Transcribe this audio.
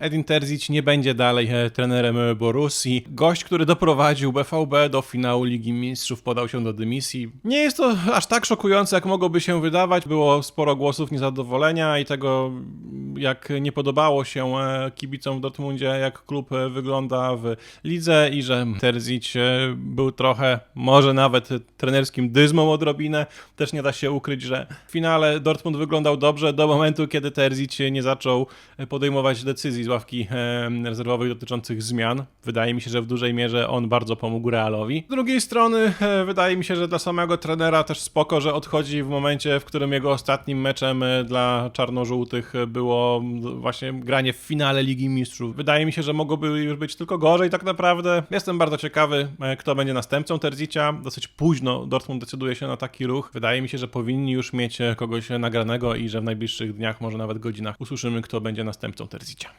Edin Terzic nie będzie dalej e, trenerem e, Borussii. Gość, który doprowadził BVB do finału Ligi Mistrzów, podał się do dymisji. Nie jest to aż tak szokujące, jak mogłoby się wydawać. Było sporo głosów niezadowolenia i tego, jak nie podobało się e, kibicom w Dortmundzie, jak klub wygląda w lidze i że Terzic był trochę, może nawet trenerskim dyzmą odrobinę. Też nie da się ukryć, że w finale Dortmund wyglądał dobrze do momentu, kiedy Terzic nie zaczął podejmować decyzji ławki e, rezerwowej dotyczących zmian. Wydaje mi się, że w dużej mierze on bardzo pomógł Realowi. Z drugiej strony e, wydaje mi się, że dla samego trenera też spoko, że odchodzi w momencie, w którym jego ostatnim meczem e, dla czarno-żółtych było m, właśnie granie w finale Ligi Mistrzów. Wydaje mi się, że mogłoby już być tylko gorzej tak naprawdę. Jestem bardzo ciekawy, e, kto będzie następcą Terzicia. Dosyć późno Dortmund decyduje się na taki ruch. Wydaje mi się, że powinni już mieć e, kogoś nagranego i że w najbliższych dniach, może nawet godzinach usłyszymy, kto będzie następcą Terzicia.